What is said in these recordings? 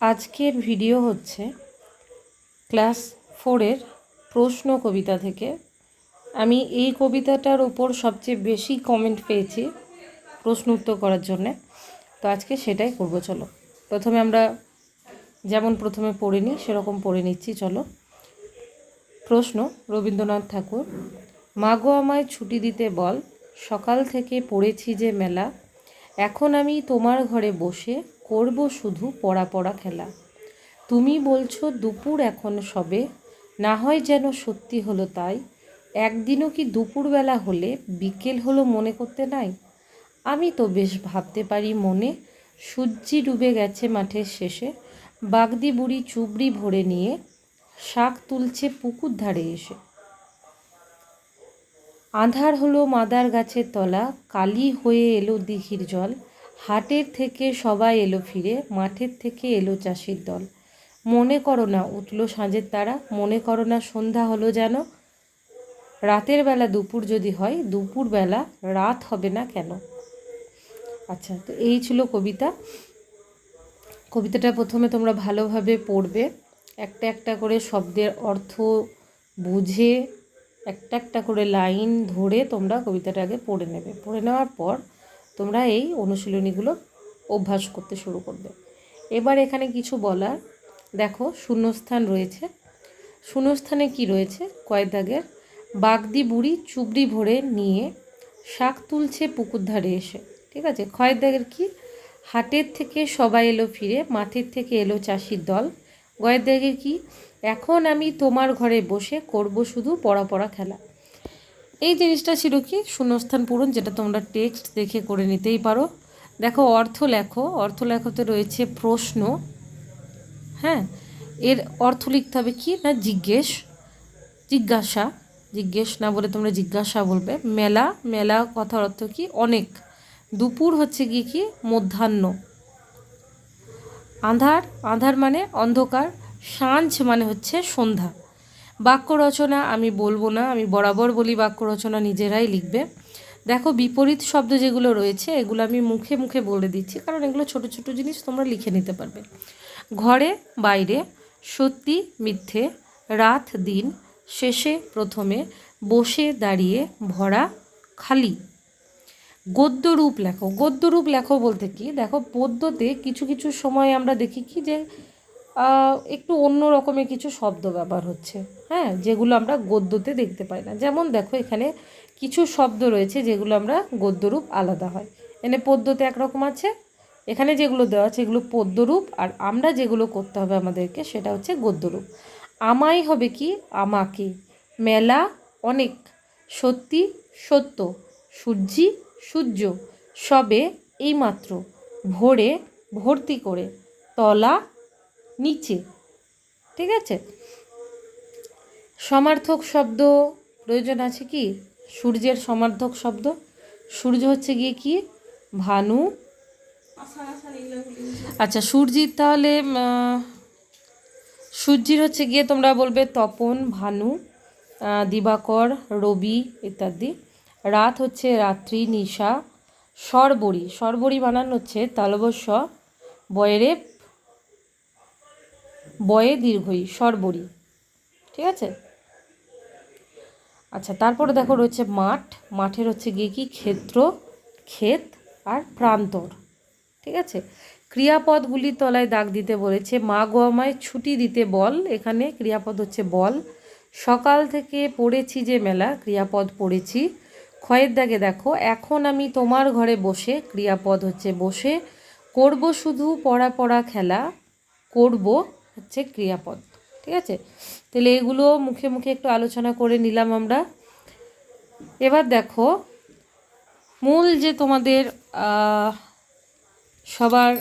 আজকের ভিডিও হচ্ছে ক্লাস ফোরের প্রশ্ন কবিতা থেকে। আমি এই কবিতাটার ওপর সবচেয়ে বেশি কমেন্ট পেয়েছি প্রশ্ন উত্তর করার জন্যে। তো আজকে সেটাই করব, চলো। প্রথমে আমরা যেমন প্রথমে পড়ে নিই, সেরকম পড়ে নিচ্ছি, চলো। প্রশ্ন, রবীন্দ্রনাথ ঠাকুর। মাগো আমায় ছুটি দিতে বল, সকাল থেকে পড়েছি যে মেলা। এখন আমি তোমার ঘরে বসে করব শুধু পড়া পড়া খেলা। তুমি বলছো দুপুর এখন সবে, না হয় যেন সত্যি হলো তাই। একদিনও কি দুপুরবেলা হলে বিকেল হলো মনে করতে নাই? আমি তো বেশ ভাবতে পারি মনে, সূর্যি ডুবে গেছে মাঠের শেষে, বাগদি বুড়ি চুবড়ি ভরে নিয়ে শাক তুলছে পুকুর ধারে এসে। আধার হলো মাদার গাছের তলা, কালি হয়ে এলো দিঘির জল হাটের থেকে সবাই এলো ফিরে, মাঠের থেকে এলো চাষির দল। মনে করো না, উঠল সাঁঝের তারা, মনে করো না সন্ধ্যা হলো যেন। রাতের বেলা দুপুর যদি হয়, দুপুর বেলা রাত হবে না কেন? আচ্ছা তো এই ছিল কবিতা। কবিতাটা প্রথমে তোমরা ভালোভাবে পড়বে। একটা একটা করে শব্দের অর্থ বুঝে, একটা একটা করে লাইন ধরে তোমরা কবিতাটা আগে পড়ে নেবে। পড়ে নেওয়ার পর তোমরা এই অনুশীলনীগুলো অভ্যাস করতে শুরু করবে। এবার এখানে কিছু বলার। দেখো, শূন্যস্থান রয়েছে। শূন্যস্থানে কি রয়েছে? কয়েক দাগের? বাগদি বুড়ি চুবড়ি ভরে নিয়ে শাক তুলছে পুকুর ধারে এসে। ঠিক আছে? খয়ের দাগের কি? হাটের থেকে সবাই এলো ফিরে, মাঠের থেকে এলো চাষির দল। গয়ের দাগের কি? এখন আমি তোমার ঘরে বসে করব শুধু পড়া পড়া খেলা। এই জিনিসটা ছিল কি? শূন্যস্থান পূরণ, যেটা তোমরা টেক্সট দেখে করে নিতেই পারো। দেখো, অর্থ লেখো। অর্থ লেখতে রয়েছে প্রশ্ন। হ্যাঁ? এর অর্থ লিখতে হবে কি? না, জিজ্ঞেস। জিজ্ঞাসা। জিজ্ঞেস না বলে তোমরা জিজ্ঞাসা বলবে। মেলা। মেলা কথার অর্থ কি? অনেক। দুপুর হচ্ছে কি কি? মধ্যাহ্ন। আধার আঁধার মানে অন্ধকার। সাঁঝ মানে হচ্ছে সন্ধ্যা। বাক্য রচনা আমি বলব না, আমি বরাবর বলি বাক্য রচনা নিজেরাই লিখবে। দেখো, বিপরীত শব্দ যেগুলো রয়েছে, এগুলো আমি মুখে মুখে বলে দিচ্ছি, কারণ এগুলো ছোট ছোট জিনিস তোমরা লিখে নিতে পারবে। ঘরে, বাইরে, সত্যি, মিথ্যে, রাত, দিন, শেষে, প্রথমে, বসে, দাঁড়িয়ে, ভরা, খালি। গদ্যরূপ লেখো। গদ্যরূপ লেখো বলতে কি? দেখো, পদ্যতে কিছু কিছু সময় আমরা দেখি কি যে একটু অন্য রকমের কিছু শব্দ ব্যবহার হচ্ছে হ্যাঁ যেগুলো আমরা গদ্যতে দেখতে পাই না। যেমন দেখো, এখানে কিছু শব্দ রয়েছে যেগুলো আমরা গদ্যরূপ আলাদা হয়। এনে পদ্যতে একরকম আছে, এখানে যেগুলো দেওয়া আছে এগুলো পদ্যরূপ, আর আমরা যেগুলো করতে হবে আমাদেরকে সেটা হচ্ছে গদ্যরূপ। আমাই হবে কি? আমাকে। মেলা অনেক। সত্যি সত্য। সূর্যি সূর্য। সবে এইমাত্র। ভোরে ভর্তি করে। তলা নিচে ঠিক আছে? সমার্থক শব্দ প্রয়োজন আছে কি? সূর্যের সমার্থক শব্দ। সূর্য হচ্ছে গিয়ে কি? ভানু। আচ্ছা সূর্যির তাহলে সূর্যির হচ্ছে গিয়ে তোমরা বলবে তপন, ভানু দিবাকর, রবি ইত্যাদি। রাত হচ্ছে রাত্রি, নিশা, সরবরি। সরবরি বানান হচ্ছে তালবস্য, বয়েরে বয়ে দীর্ঘই, সরবরি। ঠিক আছে? আচ্ছা তারপরে দেখো রয়েছে মাঠ। মাঠের হচ্ছে গিয়ে কি? ক্ষেত্র, ক্ষেত আর প্রান্তর। ঠিক আছে? ক্রিয়াপদগুলির তলায় দাগ দিতে বলেছে। মা গো আমায় ছুটি দিতে বল। এখানে ক্রিয়াপদ হচ্ছে বল। সকাল থেকে পড়েছি যে মেলা, ক্রিয়াপদ পড়েছি। ক্ষয়ের দাগে দেখো, এখন আমি তোমার ঘরে বসে, ক্রিয়াপদ হচ্ছে বসে, করব শুধু পড়া পড়া খেলা, করব হচ্ছে ক্রিয়াপদ, ঠিক আছে? তাহলে এগুলো মুখে মুখে একটু আলোচনা করে নিলাম আমরা। এবার দেখো, মূল যে তোমাদের সবার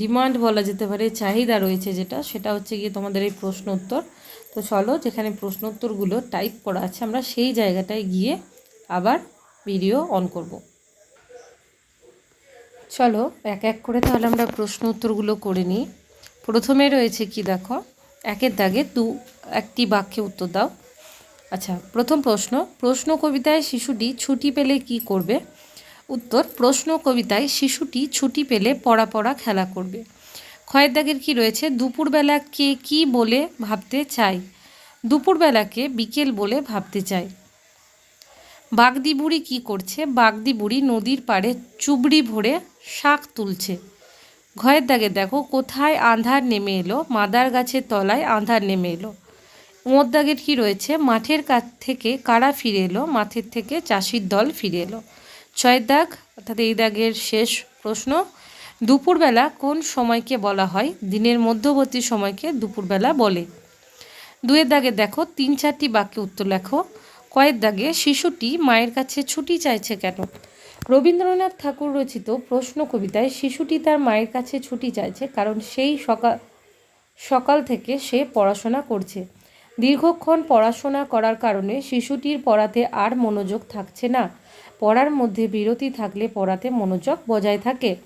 ডিমান্ড বলা যেতে পারে, চাহিদা রয়েছে যেটা, সেটা হচ্ছে গিয়ে তোমাদের এই প্রশ্ন উত্তর তো চলো, যেখানে প্রশ্ন উত্তরগুলো টাইপ করা আছে, আমরা সেই জায়গাটায় গিয়ে আবার ভিডিও অন করব। চলো, এক এক করে তাহলে আমরা প্রশ্ন উত্তরগুলো করে নিই। প্রথমে রয়েছে কি দেখো? একের দাগে দু, একটি বাক্যে উত্তর দাও। আচ্ছা প্রথম প্রশ্ন প্রশ্ন কবিতায় শিশুটি ছুটি পেলে কি করবে? উত্তর, প্রশ্ন কবিতায় শিশুটি ছুটি পেলে পড়া পড়া খেলা করবে। ক্ষয়ের দাগের কী রয়েছে? দুপুরবেলা কে কী বলে ভাবতে চাই দুপুরবেলাকে বিকেল বলে ভাবতে চাই বাগদি বুড়ি কী করছে? বাগদি বুড়ি নদীর পাড়ে চুবড়ি ভরে শাক তুলছে। ঘয়ের দাগে দেখো কোথায় আন্ধার নেমে এলো, মাদার গাছের তলায় আন্ধার নেমে এলো। মোর দাগের কী রয়েছে? মাঠের কাছ থেকে কারা ফিরে এলো? মাঠের থেকে চাষির দল ফিরে এলো। ছয় দাগ, অর্থাৎ এই দাগের শেষ প্রশ্ন, দুপুরবেলা কোন সময়কে বলা হয়? দিনের মধ্যবর্তী সময়কে দুপুরবেলা বলে। দুয়ের দাগে দেখো, তিন চারটি বাক্যে উত্তর লেখো। কয়ের দাগে, শিশুটি মায়ের কাছে ছুটি চাইছে কেন? রবীন্দ্রনাথ ঠাকুর রচিত প্রশ্ন কবিতায় শিশুটি তার মায়ের কাছে ছুটি চাইছে কারণ সেই সকাল সকাল থেকে সে পড়াশোনা করছে। দীর্ঘক্ষণ পড়াশোনা করার কারণে শিশুটির পড়াতে আর মনোযোগ থাকছে না। পড়ার মধ্যে বিরতি থাকলে পড়াতে মনোযোগ বজায় থাকে।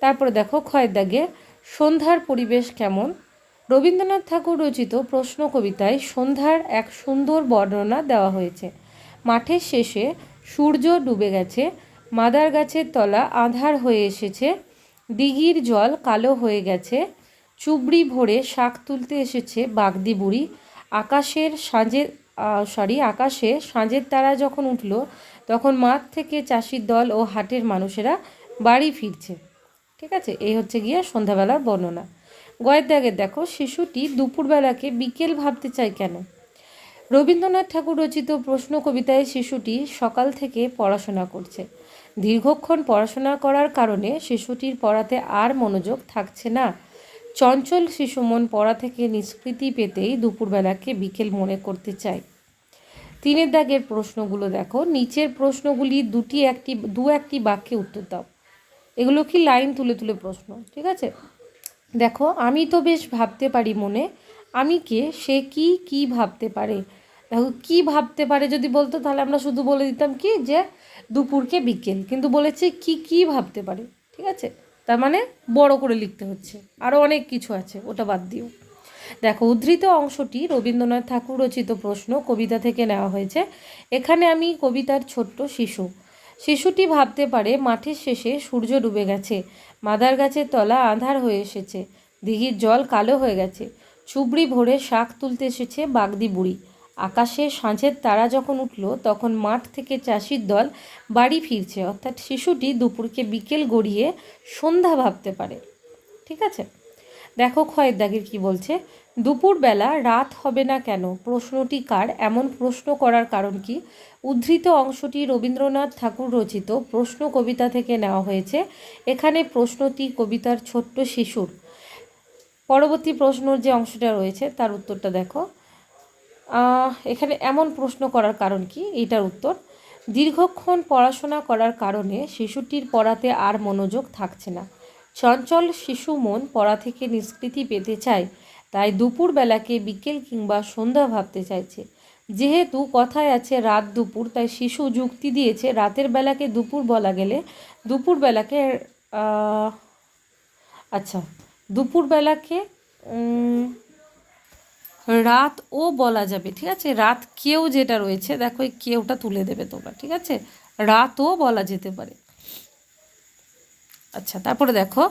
তারপরে দেখো ক্ষয়ের দাগে, সন্ধ্যার পরিবেশ কেমন? রবীন্দ্রনাথ ঠাকুর রচিত প্রশ্ন কবিতায় সন্ধ্যার এক সুন্দর বর্ণনা দেওয়া হয়েছে। মাঠের শেষে সূর্য ডুবে গেছে, মাদার গাছের তলা আধার হয়ে এসেছে, দিঘির জল কালো হয়ে গেছে, চুবড়ি ভরে শাক তুলতে এসেছে বাগদি বুড়ি। আকাশের সাঁজের সরি আকাশে সাঁজের তারা যখন উঠল, তখন মাঠ থেকে চাষির দল ও হাটের মানুষেরা বাড়ি ফিরছে। ঠিক আছে? এই হচ্ছে গিয়ে সন্ধ্যাবেলার বর্ণনা। গয়ের দাগের দেখো, শিশুটি দুপুরবেলাকে বিকেল ভাবতে চায় কেন? রবীন্দ্রনাথ ঠাকুর রচিত প্রশ্ন কবিতায় শিশুটি সকাল থেকে পড়াশোনা করছে। দীর্ঘক্ষণ পড়াশোনা করার কারণে শিশুটির পড়াতে আর মনোযোগ থাকছে না। চঞ্চল শিশু মন পড়া থেকে নিষ্কৃতি পেতেই দুপুরবেলাকে বিকেল মনে করতে চায়। তিনের দাগের প্রশ্নগুলো দেখো। নিচের প্রশ্নগুলি দুটি একটি, দু একটি বাক্যে উত্তর দাও। এগুলো কি লাইন তুলে তুলে প্রশ্ন? ঠিক আছে? দেখো, আমি তো বেশ ভাবতে পারি মনে। আমি কে? সে কি? কি ভাবতে পারে? দেখো কি ভাবতে পারে যদি বলতো, তাহলে আমরা শুধু বলে দিতাম কি যে দুপুরকে বিকেল। কিন্তু বলেছে কি কি ভাবতে পারে, ঠিক আছে? তার মানে বড় করে লিখতে হচ্ছে। আরও অনেক কিছু আছে, ওটা বাদ দিও। দেখো, উদ্ধৃত অংশটি রবীন্দ্রনাথ ঠাকুর রচিত প্রশ্ন কবিতা থেকে নেওয়া হয়েছে। এখানে আমি কবিতার ছোট্ট শিশু। শিশুটি ভাবতে পারে, মাঠের শেষে সূর্য ডুবে গেছে। মাদার গাছের তলা আধার হয়ে এসেছে। দিঘির জল কালো হয়ে গেছে। চুবড়ি ভরে শাক তুলতে এসেছে বাগদি বুড়ি। আকাশে সাঁঝের তারা যখন উঠল, তখন মাঠ থেকে চাষির দল বাড়ি ফিরছে। অর্থাৎ শিশুটি দুপুরকে বিকেল গড়িয়ে সন্ধ্যা ভাবতে পারে। ঠিক আছে? দেখো ক্ষয়ের দাগের কি বলছে, দুপুরবেলা রাত হবে না কেন? প্রশ্নটি কার? এমন প্রশ্ন করার কারণ কি? উদ্ধৃত অংশটি রবীন্দ্রনাথ ঠাকুর রচিত প্রশ্ন কবিতা থেকে নেওয়া হয়েছে। এখানে প্রশ্নটি কবিতার ছোট্ট শিশুর। পরবর্তী প্রশ্নর যে অংশটা রয়েছে, তার উত্তরটা দেখো। এখানে এমন প্রশ্ন করার কারণ কি? এটার উত্তর, দীর্ঘক্ষণ পড়াশোনা করার কারণে শিশুটির পড়াতে আর মনোযোগ থাকছে না। চঞ্চল শিশু মন পড়া থেকে নিষ্কৃতি পেতে চায়, তাই দুপুরবেলাকে বিকেল কিংবা সন্ধ্যা ভাবতে চাইছে। যেহেতু কথায় আছে রাত দুপুর, তাই শিশু যুক্তি দিয়েছে রাতের বেলাকে দুপুর বলা গেলে দুপুরবেলাকে আচ্ছা দুপুরবেলাকে রাত ও বলা যাবে, ঠিক আছে? রাত কেউ যেটা রয়েছে, দেখো এই কেউটা তুলে দেবে তোমরা, ঠিক আছে? রাতও বলা যেতে পারে। আচ্ছা তারপরে দেখো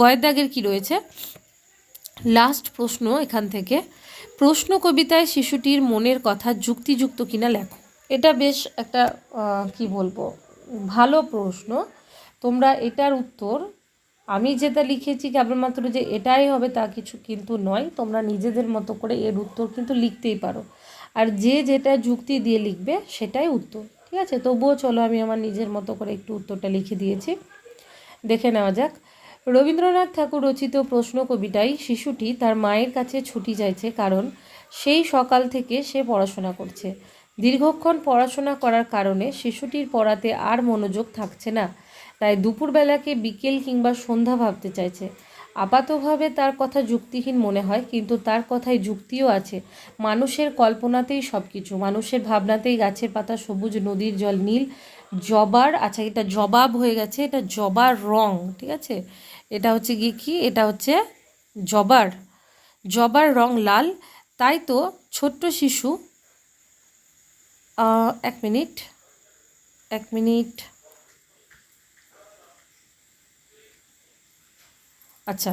গয়ের দাগের কী রয়েছে? লাস্ট প্রশ্ন এখান থেকে, প্রশ্ন কবিতায় শিশুটির মনের কথা যুক্তিযুক্ত কিনা লেখো। এটা বেশ একটা কি বলব, ভালো প্রশ্ন। তোমরা এটার উত্তর আমি যেটা লিখেছি কেবলমাত্র যে এটাই হবে তা কিছু কিন্তু নয়, তোমরা নিজেদের মতো করে এর উত্তর কিন্তু লিখতেই পারো। আর যে যেটা যুক্তি দিয়ে লিখবে সেটাই উত্তর, ঠিক আছে? তবুও চলো আমি আমার নিজের মতো করে একটু উত্তরটা লিখে দিয়েছি। দেখে নেওয়া যাক। রবীন্দ্রনাথ ঠাকুর রচিত প্রশ্ন কবিতায় শিশুটি তার মায়ের কাছে ছুটি চাইছে কারণ সেই সকাল থেকে সে পড়াশোনা করছে। দীর্ঘক্ষণ পড়াশোনা করার কারণে শিশুটির পড়াতে আর মনোযোগ থাকছে না। তাই দুপুরবেলাকে বিকেল কিংবা সন্ধ্যা ভাবতে চাইছে। আপাতভাবে তার কথা যুক্তিহীন মনে হয়, কিন্তু তার কথায় যুক্তিও আছে। মানুষের কল্পনাতেই সব কিছু মানুষের ভাবনাতেই গাছের পাতা, সবুজ নদীর জল, নীল জবার আচ্ছা এটা জবাব হয়ে গেছে, এটা জবার রং, ঠিক আছে? এটা হচ্ছে গিয়ে কি? এটা হচ্ছে জবার। জবার রং লাল। তাই তো ছোট্ট শিশু এক মিনিট এক মিনিট। আচ্ছা।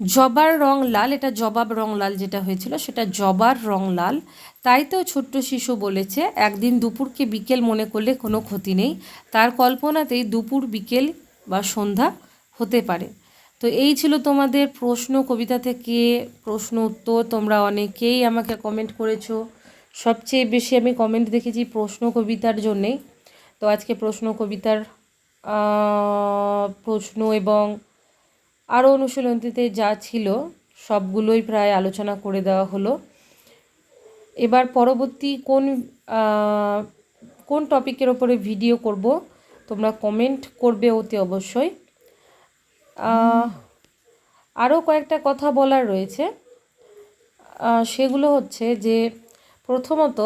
জবার রং লাল, এটা জবাব রং লাল যেটা হয়েছিল, সেটা জবার রং লাল। তাই তো ছোট্ট শিশু বলেছে, একদিন দুপুরকে বিকেল মনে করলে কোনো ক্ষতি নেই। তার কল্পনাতেই দুপুর, বিকেল বা সন্ধ্যা হতে পারে। তো এই ছিল তোমাদের প্রশ্ন। কবিতা থেকে প্রশ্ন উত্তর তোমরা অনেকেই আমাকে কমেন্ট করেছ। সবচেয়ে বেশি আমি কমেন্ট দেখেছি প্রশ্ন কবিতার জন্যেই। তো আজকে প্রশ্ন কবিতার প্রশ্ন এবং আরও অনুশীলনীতে যা ছিল, সবগুলোই প্রায় আলোচনা করে দেওয়া হলো। এবার পরবর্তী কোন কোন টপিকের ওপরে ভিডিও করব, তোমরা কমেন্ট করবে অতি অবশ্যই। আরও কয়েকটা কথা বলার রয়েছে। সেগুলো হচ্ছে যে, প্রথমত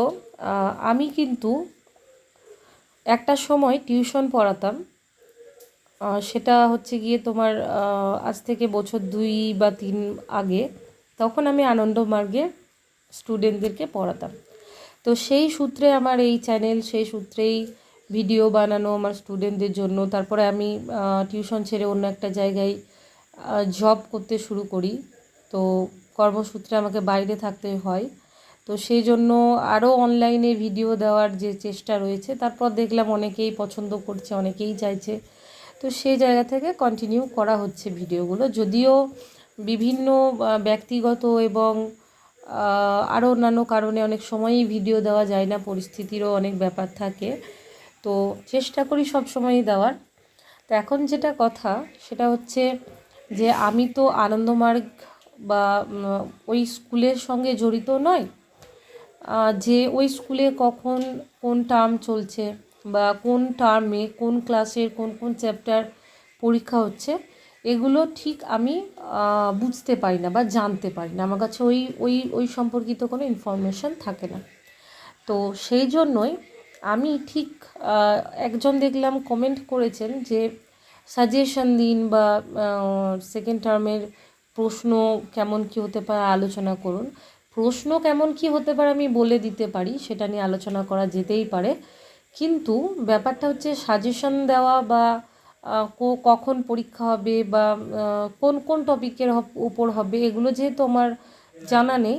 আমি কিন্তু একটা সময় টিউশন পড়াতাম। সেটা হচ্ছে গিয়ে তোমার আজ থেকে বছর দুই বা তিন আগে তখন আমি আনন্দমার্গে স্টুডেন্টদেরকে পড়াতাম। তো সেই সূত্রে আমার এই চ্যানেল সেই সূত্রেই ভিডিও বানানো আমার স্টুডেন্টদের জন্য। তারপরে আমি টিউশন ছেড়ে অন্য একটা জায়গায় জব করতে শুরু করি। তো কর্মসূত্রে আমাকে বাইরে থাকতে হয়। তো সেই জন্য আরও অনলাইনে ভিডিও দেওয়ার যে চেষ্টা রয়েছে, তারপর দেখলাম অনেকেই পছন্দ করছে, অনেকেই চাইছে তো সেই জায়গা থেকে কন্টিনিউ করা হচ্ছে ভিডিওগুলো। যদিও বিভিন্ন ব্যক্তিগত এবং আরও অন্যান্য কারণে অনেক সময়ই ভিডিও দেওয়া যায় না, পরিস্থিতিরও অনেক ব্যাপার থাকে। তো চেষ্টা করি সব সময়ই দেওয়ার। তো এখন যেটা কথা, সেটা হচ্ছে যে আমি তো আনন্দমার্গ বা ওই স্কুলের সঙ্গে জড়িত নয়। যে ওই স্কুলে কখন কোন টার্ম চলছে বা কোন টার্মে কোন ক্লাসের কোন কোন চ্যাপ্টার পরীক্ষা হচ্ছে, এগুলো ঠিক আমি বুঝতে পারি না বা জানতে পারি না। আমার কাছে ওই ওই ওই সম্পর্কিত কোনো ইনফরমেশান থাকে না। তো সেই জন্যই আমি ঠিক একজন দেখলাম কমেন্ট করেছেন যে সাজেশন দিন বা সেকেন্ড টার্মের প্রশ্ন কেমন কি হতে পারে আলোচনা করুন। প্রশ্ন কেমন কি হতে পারে আমি বলে দিতে পারি, সেটা নিয়ে আলোচনা করা যেতেই পারে। কিন্তু ব্যাপারটা হচ্ছে সাজেশন দেওয়া বা কখন পরীক্ষা হবে বা কোন কোন টপিকের উপর হবে এগুলো যেহেতু আমার জানা নেই,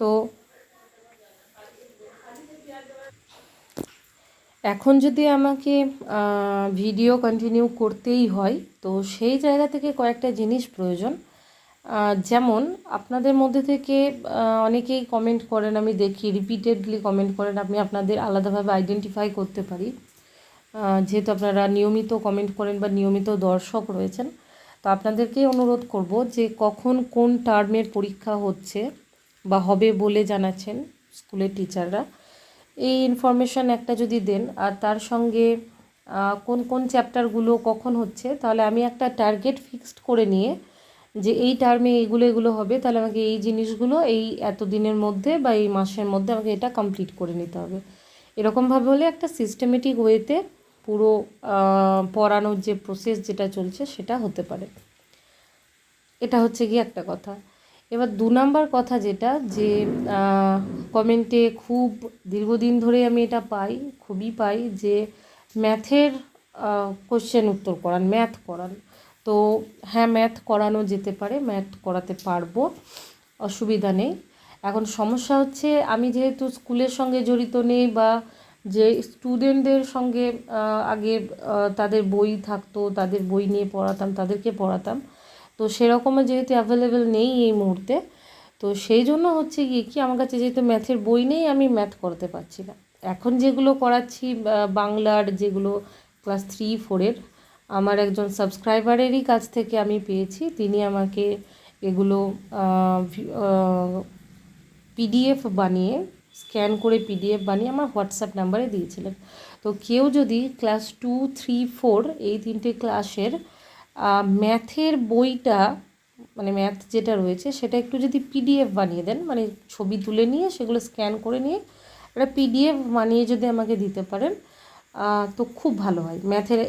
তো এখন যদি আমাকে ভিডিও কন্টিনিউ করতেই হয়, তো সেই জায়গা থেকে কয়েকটা জিনিস প্রয়োজন। যেমন আপনাদের মধ্যে থেকে অনেকেই কমেন্ট করেন, আমি দেখি রিপিটেডলি কমেন্ট করেন আমি আপনাদের আলাদাভাবে আইডেন্টিফাই করতে পারি। যেহেতু আপনারা নিয়মিত কমেন্ট করেন বা নিয়মিত দর্শক রয়েছেন, তো আপনাদেরকেই অনুরোধ করব যে কখন কোন টার্মের পরীক্ষা হচ্ছে বা হবে বলে জানাচ্ছেন স্কুলের টিচাররা এই ইনফরমেশান একটা যদি দেন, আর তার সঙ্গে কোন কোন চ্যাপ্টারগুলো কখন হচ্ছে, তাহলে আমি একটা টার্গেট ফিক্সড করে নিয়ে যে এই টার্মে এগুলো এগুলো হবে, তাহলে আমাকে এই জিনিসগুলো এই এত দিনের মধ্যে বা এই মাসের মধ্যে আমাকে এটা কমপ্লিট করে নিতে হবে। এরকমভাবে হলে একটা সিস্টেমেটিক ওয়েতে পুরো পড়ানোর যে প্রসেস যেটা চলছে সেটা হতে পারে। এটা হচ্ছে গিয়ে একটা কথা। এবার দু নাম্বার কথা যেটা যে কমেন্টে খুব দীর্ঘদিন ধরে আমি এটা পাই, খুবই পাই যে ম্যাথের কোশ্চেন উত্তর করান ম্যাথ করান। তো হ্যাঁ ম্যাথ করানো যেতে পারে ম্যাথ করাতে পারব, অসুবিধা নেই। এখন সমস্যা হচ্ছে, আমি যেহেতু স্কুলের সঙ্গে জড়িত নেই বা যে স্টুডেন্টদের সঙ্গে আগে তাদের বই থাকতো, তাদের বই নিয়ে পড়াতাম, তাদেরকে পড়াতাম, তো সেরকমও যেহেতু অ্যাভেলেবেল নেই এই মুহূর্তে, তো সেই জন্য হচ্ছে গিয়ে কি, আমার কাছে যেহেতু ম্যাথের বই নেই, আমি ম্যাথ করতে পারছি না। এখন যেগুলো করাচ্ছি বাংলার যেগুলো ক্লাস থ্রি ফোরের আমার একজন সাবস্ক্রাইবারেরই কাছ থেকে আমি পেয়েছি। তিনি আমাকে এগুলো পিডিএফ বানিয়ে, স্ক্যান করে পিডিএফ বানিয়ে আমার হোয়াটসঅ্যাপ নাম্বারে দিয়েছিলেন। তো কেউ যদি ক্লাস টু, থ্রি, ফোর এই তিনটে ক্লাসের ম্যাথের বইটা মানে ম্যাথ যেটা রয়েছে সেটা একটু যদি পিডিএফ বানিয়ে দেন মানে ছবি তুলে নিয়ে সেগুলো স্ক্যান করে নিয়ে একটা পিডিএফ বানিয়ে যদি আমাকে দিতে পারেন তো খুব ভালো হয়। ম্যাথের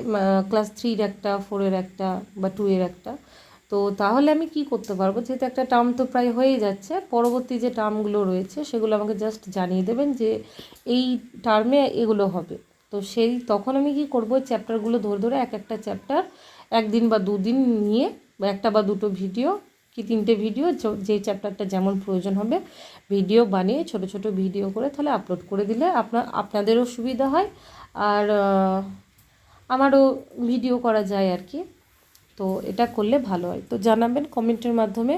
ক্লাস থ্রির একটা ফোরের একটা বা টু এর একটা। তো তাহলে আমি কি করতে পারব? যেহেতু একটা টার্ম তো প্রায় হয়েই যাচ্ছে, পরবর্তী যে টার্মগুলো রয়েছে, সেগুলো আমাকে জাস্ট জানিয়ে দেবেন যে এই টার্মে এগুলো হবে। তো সেই, তখন আমি কি করব? চ্যাপ্টারগুলো ধরে ধরে এক একটা চ্যাপ্টার একদিন বা দুদিন নিয়ে একটা বা দুটো ভিডিও কি তিনটে ভিডিও যে চ্যাপ্টারটা যেমন প্রয়োজন হবে ভিডিও বানিয়ে ছোট ছোট ভিডিও করে তাহলে আপলোড করে দিলে আপনার, আপনাদেরও সুবিধা হয়। আর আমারও ভিডিও করা যায় আর কি। তো এটা করলে ভালো হয়। তো জানাবেন কমেন্টের মাধ্যমে।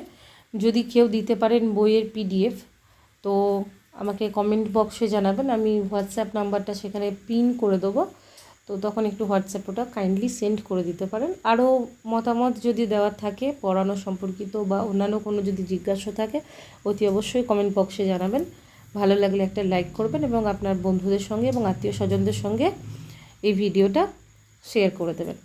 যদি কেউ দিতে পারেন বইয়ের পিডিএফ তো আমাকে কমেন্ট বক্সে জানাবেন। আমি হোয়াটসঅ্যাপ নাম্বারটা সেখানে পিন করে দেবো। তো তখন একটু হোয়াটসঅ্যাপ ওটা কাইন্ডলি সেন্ড করে দিতে পারেন। আরও মতামত যদি দেওয়ার থাকে, পড়ানো সম্পর্কিত বা অন্যান্য কোনো যদি জিজ্ঞাসা থাকে, অতি অবশ্যই কমেন্ট বক্সে জানাবেন। ভালো লাগলে একটা লাইক করবেন এবং আপনার বন্ধুদের সঙ্গে এবং আত্মীয় স্বজনদের সঙ্গে এই ভিডিওটা শেয়ার করে দেবেন।